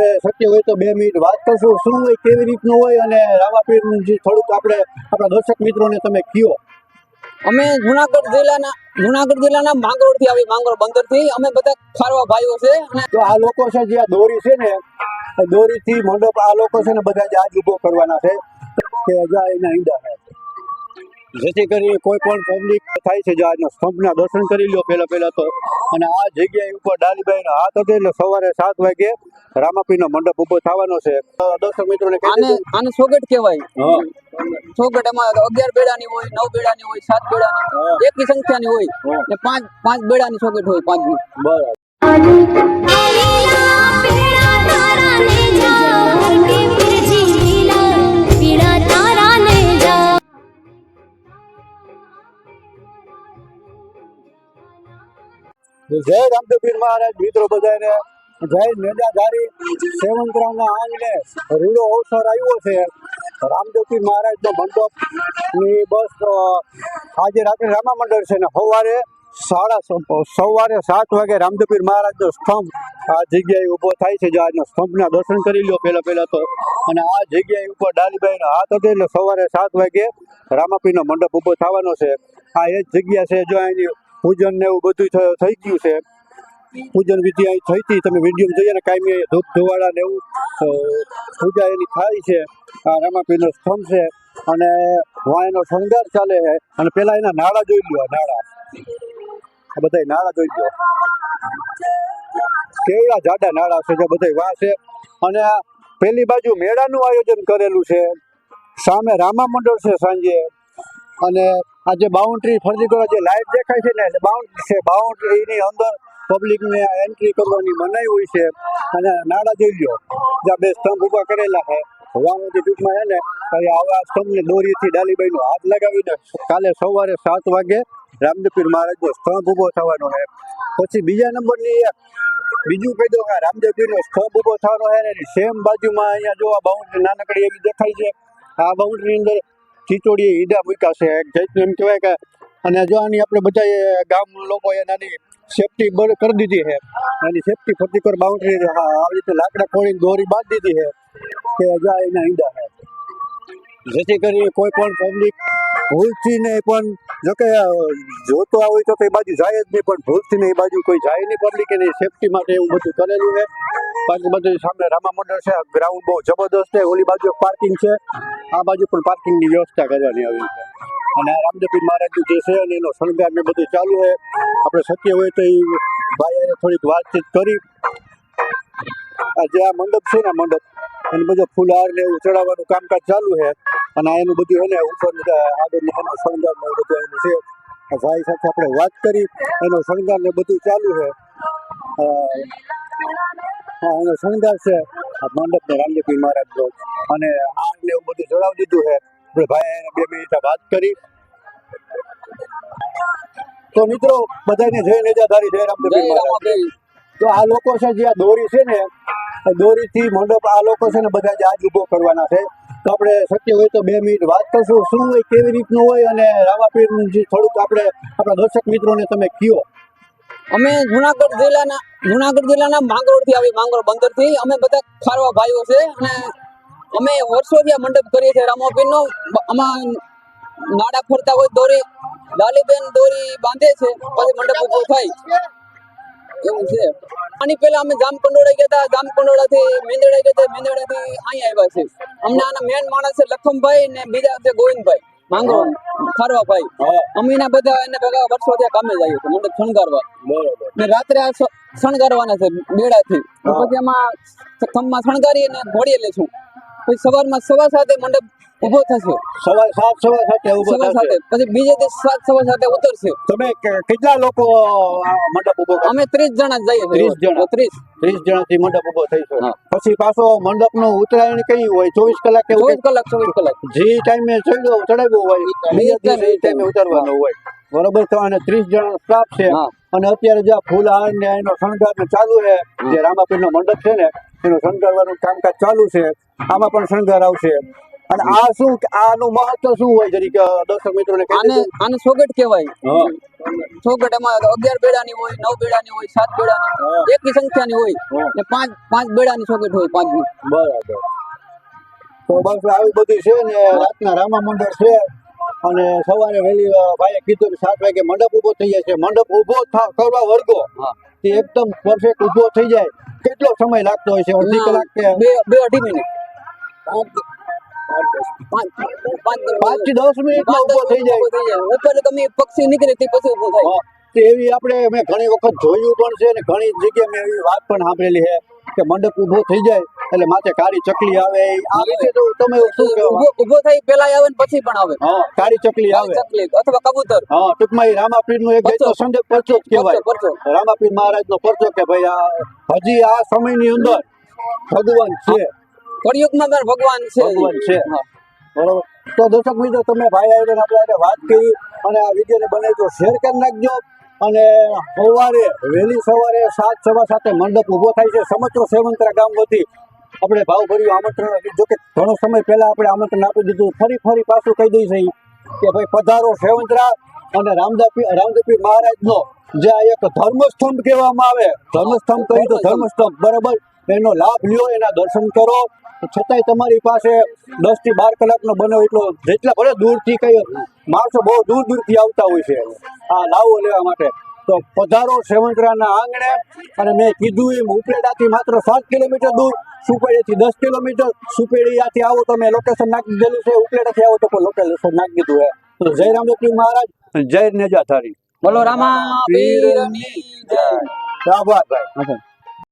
આપણે શક્ય હોય તો બે મિનિટ વાત કરશું. શું હોય કેવી રીતનું હોય અને રામાપીરનું જે થોડુંક આપણે આપણા દર્શક મિત્રોને તમે કયો. અમે જુનાગઢ જિલ્લાના જુનાગઢ જિલ્લાના માંગરોળથી આવી માંગરોળ બંદરથી અમે બધા ફારવા ભાઈઓ છે અને તો આ લોકો છે જે આ દોરી છે ને દોરી દોરીથી મંડપ આ લોકો છે ને બધા જ આજ ઊભો કરવાના છે. કે જા એના ઈંડા છે. જેથી કરી કોઈ પણ પબ્લિક થાય છે જો આજના સ્તંભના દર્શન કરી લ્યો પહેલા પહેલા તો. અને આ જગ્યા ઉપર ડાલીબાઈનો હાથ હતો એટલે સવારે સાત વાગે રામાપીનો મંડપ ઊભો થવાનો છે. દર્શક મિત્રોને આને આને સોગટ કહેવાય. સોગટ એમાં અગિયાર બેડાની હોય નવ બેડાની હોય સાત બેડાની હોય એકની સંખ્યાની હોય. ને પાંચ પાંચ બેડાની સોગટ હોય પાંચની. બરાબર. જય રામદેવપીર મહારાજ. મિત્રો બધાને જય નેજાધારી સેવંતરામના આંગણે રૂડો અવસર આવ્યો છે. રામદેવપીર મહારાજનો મંડપની બસ આજે રાત્રે રામા મંડળ છે ને સવારે સાડા સવારે સાત વાગે રામદેવીર મહારાજનો સ્તંભ આ જગ્યાએ ઊભો થાય છે. જો આજનો સ્તંભના દર્શન કરી લો પહેલાં પહેલાં તો. અને આ જગ્યાએ ઉપર ડાલીબાઈનો હાથ હતો એટલે સવારે સાત વાગે રામાપીનો મંડપ ઊભો થવાનો છે. આ એ જ જગ્યા છે જો એની પૂજન ને એવું બધું થયું, થઈ ગયું છે પૂજન વિધિ અહીં થઈ હતી, તમે વીડિયો જોઈએ ને, કાયમી ધૂપ ધોવાળા ને એવું પૂજા એની થાય છે. આ રામાપીરનો સ્તંભ છે અને વાયનો શણગાર ચાલે છે. અને પેલા એના નાળા જોઈ લ્યો નાળા. આ બધા નાળા જોઈ લ્યો. કેવડા જાડા નાળા છે, જે બધા વાહ છે. અને પેલી બાજુ મેળાનું આયોજન કરેલું છે. સામે રામા મંડળ છે સાંજે. અને આ જે બાઉન્ડ્રી ફરજી કરો જે લાઈટ દેખાય છે ને બાઉન્ડ્રી છે. બાઉન્ડ્રીની અંદર પબ્લિકને એન્ટ્રી કરવાની મનાઈ હોય છે. અને નાડા જોઈ જ્યાં બે સ્તંભ ઊભા કરેલા છે. હવાનું જે ટૂંકમાં છે ને આવા સ્તંભને દોરીથી ડાલીબાઈનો હાથ લગાવીને કાલે સવારે સાત વાગે રામદેવપીર મહારાજનો સ્તંભ ઊભો થવાનો છે. પછી બીજા નંબરની એક બીજું કહી દો કે રામદેવપીરનો સ્તંભ ઊભો થવાનો છે ને સેમ બાજુમાં અહીંયા જો આ બાઉન્ડ્રી નાનકડી એવી દેખાય છે. આ બાઉન્ડ્રીની અંદર ખીચોડી ઈડા મૂક્યા છે. એમ કહેવાય કે અને જો આની આપણે બધાએ ગામ લોકોએ નાની સેફટી કરી દીધી છે. એની સેફટી ફરતી પર બાઉન્ડ્રી આવી રીતે લાકડા ખોળીને દોરી બાંધી દીધી છે કે જા એના ઈંડા છે. જેથી કરી કોઈ પણ પબ્લિક ભૂલથી નહીં પણ જો કે અ, જોતો હોય તો એ બાજુ જાય જ નહીં પણ ભૂલથી નહીં એ બાજુ કોઈ જાય નહીં પબ્લિક એની સેફટી માટે એવું બધું કરેલું છે. બાકી બધું સામે રામા મંડળ છે. ગ્રાઉન્ડ બહુ જબરદસ્ત છે. ઓલી બાજુ પાર્કિંગ છે. આ બાજુ પણ પાર્કિંગની વ્યવસ્થા કરવાની આવી છે. અને આ રામદેવપીર મહારાજનું જે છે અને એનો શણગાર ને બધું ચાલુ છે. આપણે શક્ય હોય તો એ ભાઈ થોડીક વાતચીત કરી. આ જે આ મંડપ છે ને મંડપ, એની બધો ફૂલહાર ને એવું ચડાવવાનું કામકાજ ચાલુ છે. અને આ એનું બધું ને ઉપર આગળ એનો શણગાર ને બધું એનું છે. ભાઈ સાથે આપણે વાત કરી. એનો શણગાર ને બધું ચાલુ છે. એનો શણગાર છે. આ મંડપ ને રામદેવપીર મહારાજનો અને આ ને એવું બધું જોડાવી દીધું છે. ભાઈ બે મિનિટ વાત કરી. તો મિત્રો બધાને જય નેજાધારી જય મહારાજ. તો આ લોકો છે જે આ દોરી છે ને દોરીથી મંડપ આ લોકો છે ને બધા જ આજ ઊભો કરવાના છે. તો આપણે શક્ય હોય તો બે મિનિટ વાત કરશું. શું હોય કેવી રીતનું હોય અને રામાપીરનું જે થોડુંક આપણે આપણા દર્શક મિત્રોને તમે કયો. અમે જુનાગઢ જિલ્લાના જુનાગઢ જિલ્લાના માંગરોળથી આવી, માંગરોળ બંદરથી અમે બધા ખારવા ભાઈઓ છે અને અમે વર્ષોથી આ મંડપ કરીએ છીએ. રામાપીર નો આમાં નાડા ફરતા હોય દોરી, લાલીબેન દોરી બાંધે છે, પછી મંડપ ઊભો થાય. એવું છે. આની પહેલા અમે જામ કંડોળા ગયા હતા. જામ કંડોળાથી મેંદડા ગયા હતા. મેંદડાથી અહીંયા આવ્યા છે અમને આના મેન માણસ છે લખમભાઈ ને બીજા છે ગોવિંદભાઈ. માંગરોળ ફરવા ભાઈ. અમે એના બધા એને ભેગા વર્ષોથી ત્યાં કામે જાય છે મંડપ શણગારવા. ને રાત્રે આ શણગારવાના છે બેડાથી. પછી એમાં માં શણગારી અને ઘોડીએ લેશું. પછી સવારમાં સવા સાથે મંડપ ઊભો થશે. સવાર સાત સવાર સાથે ઊભો થશે. પછી બીજે દિવસ સાત સવા સાથે ઉતરશે. તમે કેટલા લોકો મંડપ ઊભો અમે ત્રીસ જણા જઈએ ત્રીસ 30 જણા? ત્રીસ. ત્રીસ જણાથી મંડપ ઊભો થઈ પછી પાછો મંડપનું ઉત્તરાયણ કઈ હોય? ચોવીસ કલાક કે ચોવીસ કલાક ચોવીસ કલાક. જે ટાઈમે ચડ્યો ચડાવ્યો હોય બીજે દિવસે ટાઈમે ઉતારવાનું હોય. બરોબર તો અને ત્રીસ જણા સ્ટાફ છે. અને અત્યારે જે ફૂલ હાર ને એનો શણગાર ને ચાલુ છે જે રામાપીર નો મંડપ છે ને એનો શણગારવાનું કામકાજ ચાલુ છે. આમાં પણ શણગાર આવશે. અને આ શું આનું મહત્વ શું હોય જરીક દર્શક મિત્રોને આને આને સોગટ કહેવાય. સોગટ એમાં અગિયાર બેડાની હોય નવ બેડાની હોય સાત બેડાની એકની સંખ્યાની હોય. ને પાંચ પાંચ બેડાની સોગટ હોય પાંચ બરાબર. તો બસ આવી બધી છે ને રાતના રામા મંડળ છે. અને સવારે વહેલી ભાઈએ કીધું કે સાત વાગે મંડપ ઊભો થઈ જાય છે. મંડપ ઊભો કરવા વર્ગો તે એકદમ પરફેક્ટ ઊભો થઈ જાય. કેટલો સમય લાગતો હોય છે? અડધી કલાક કે બે બે અઢી મિનિટ પાંચ પાંચ પાંચથી દસ મિનિટમાં ઊભો થઈ જાય. ઊભો થઈ જાય. ઉપર તમે પક્ષી નીકળે તે પછી ઊભો થાય એવી આપણે મેં ઘણી વખત જોયું પણ છે ને ઘણી જગ્યાએ મેં એવી વાત પણ સાંભળેલી છે કે મંડપ ઊભો થઈ જાય એટલે માથે કાળી ચકલી આવે. આ વિશે તો તમે શું કહેવા? ઊભો ઊભો પેલા આવે ને પછી પણ આવે. હા કાળી ચકલી આવે. ચકલી અથવા કબૂતર. હા ટૂંકમાં એ રામાપીરનું એક. જાતનો સંદેશ પરચો જ કહેવાય. રામાપીર મહારાજ નો પરચો કે ભાઈ આ હજી આ સમયની અંદર ભગવાન છે. કળિયુગમાં પણ ભગવાન છે. ભગવાન છે. બરોબર. તો દર્શક મિત્રો તમે ભાઈ આવીને આપણે વાત કરી અને આ વિડીયોને બને તો શેર કરી નાખજો. અને સવારે વહેલી સવારે સાત સવા સાથે મંડપ ઊભો થાય છે. સમચો સેવંતરા ગામ વતી આપણે ભાવભર્યું આમંત્રણ જો કે ઘણો સમય પહેલા આપણે આમંત્રણ આપી દીધું. ફરી ફરી પાછું કહી દઈ છે કે ભાઈ પધારો સેવંતરા અને રામદાપી રામદેપી મહારાજનો જે આ એક ધર્મસ્તંભ કહેવામાં આવે. ધર્મસ્તંભ કહી તો ધર્મસ્તંભ. બરાબર? એનો લાભ લ્યો એના દર્શન કરો. છતાંય તમારી પાસે દસથી બાર કલાકનો બને એટલો જેટલા ભલે દૂરથી કઈ માણસો બહુ દૂર દૂરથી આવતા હોય છે. આ લાવો લેવા માટે. તો પધારો સેવંતરાના આંગણે. અને મેં કીધું એમ ઉપલેડાથી માત્ર સાત કિલોમીટર દૂર સુપેડીથી દસ કિલોમીટર સુપેડીયાથી આવો તો મેં લોકેશન નાખી દીધેલું છે ઉપલેટાથી આવો તો પણ લોકેશન નાખી દીધું છે. તો જય રામદેવજી મહારાજ. જય નેજાધારી બોલો રામા પીરની જય. આભાર ભાઈ